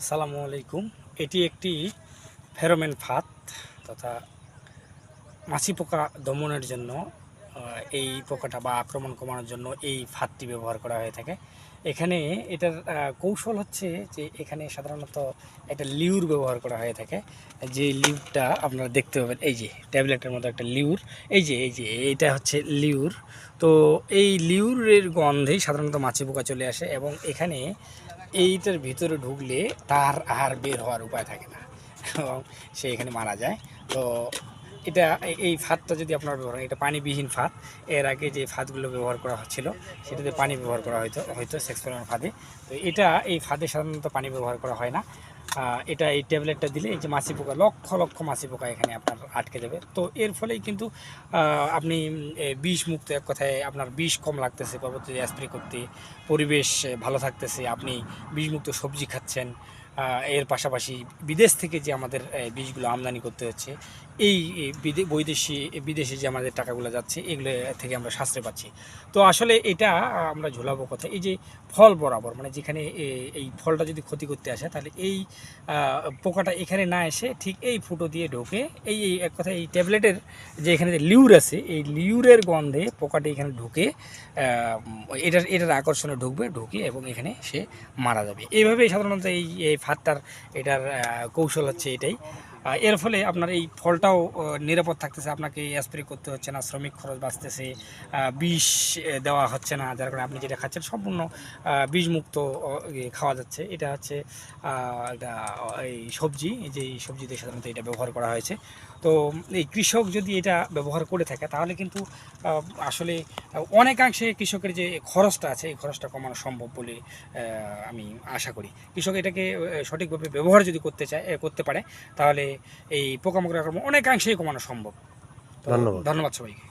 আসসালামু আলাইকুম। এটি একটি ফেরোমেন ফাঁদ তথা মাছি পোকা দমনের জন্য এই পোকাটা বা আক্রমণ কমানোর জন্য এই ফাঁদটি ব্যবহার করা হয়ে থাকে। এখানে এটার কৌশল হচ্ছে যে এখানে সাধারণত একটা লিউর ব্যবহার করা হয়ে থাকে। যে লিউরটা আপনারা দেখতে পাবেন, এই যে ট্যাবলেটের মতো একটা লিউর, এই যে এই যে, এটা হচ্ছে লিউর। তো এই লিউরের গন্ধেই সাধারণত মাছি পোকা চলে আসে এবং এখানে এইটার ভিতরে ঢুকলে তার আর বের হওয়ার উপায় থাকে না। এবং সে এখানে মারা যায়। তো এটা এই ফাঁদটা যদি আপনারা ব্যবহার এটা পানিবিহীন ফাঁদ। এর আগে যে ফাঁদগুলো ব্যবহার করা হচ্ছিল, সেটাতে পানি ব্যবহার করা হয়তো হয়তো সেক্স ফাঁদে। তো এটা এই ফাঁদে সাধারণত পানি ব্যবহার করা হয় না। এটা এই ট্যাবলেটটা দিলে এই যে মাছি পোকা, লক্ষ লক্ষ মাছি পোকা এখানে আপনার আটকে দেবে তো এর ফলেই কিন্তু আপনি বিষ মুক্ত এক কথায় আপনার বিষ কম লাগতেছে, পরবর্তীতে স্প্রে করতে, পরিবেশ ভালো থাকতেছে, আপনি বিষমুক্ত সবজি খাচ্ছেন। এর পাশাপাশি বিদেশ থেকে যে আমাদের বীজগুলো আমদানি করতে হচ্ছে, এই বিদে, বৈদেশি, বিদেশে যে আমাদের টাকাগুলো যাচ্ছে, এগুলো থেকে আমরা সাশ্রয় পাচ্ছি। তো আসলে এটা আমরা ঝোলাবো কথা এই যে ফল বরাবর মানে যেখানে এই ফলটা যদি ক্ষতি করতে আসে, তাহলে এই পোকাটা এখানে না এসে ঠিক এই ফুটো দিয়ে ঢোকে, এই এই এক কথা এই ট্যাবলেটের যে এখানে যে লিউর আছে, এই লিউরের গন্ধে পোকাটি এখানে ঢুকে এটার এটার আকর্ষণে ঢুকবে, ঢুকে এবং এখানে সে মারা যাবে। এইভাবেই সাধারণত এই ফাঁদটার এটার কৌশল হচ্ছে এটাই। এর ফলে আপনার এই ফলটাও নিরাপদ থাকতেছে। আপনাকে স্প্রে করতে হচ্ছে না শ্রমিক খরচ বাঁচতেছে বিষ দেওয়া হচ্ছে না যার কারণে আপনি যেটা খাচ্ছেন সম্পূর্ণ বিষমুক্ত খাওয়া যাচ্ছে। এটা হচ্ছে আহ, এই সবজি যে সবজিতে সাধারণত এটা ব্যবহার করা হয়েছে। তো এই কৃষক যদি এটা ব্যবহার করে থাকে তাহলে কিন্তু আসলে অনেকাংশে কৃষকের যে খরচটা আছে এই খরচটা কমানো সম্ভব বলে আমি আশা করি। কৃষক এটাকে সঠিকভাবে ব্যবহার যদি করতে চায় করতে পারে তাহলে এই পোকামাকড় আক্রমণ অনেকাংশেই কমানো সম্ভব ধন্যবাদ। ধন্যবাদ সবাইকে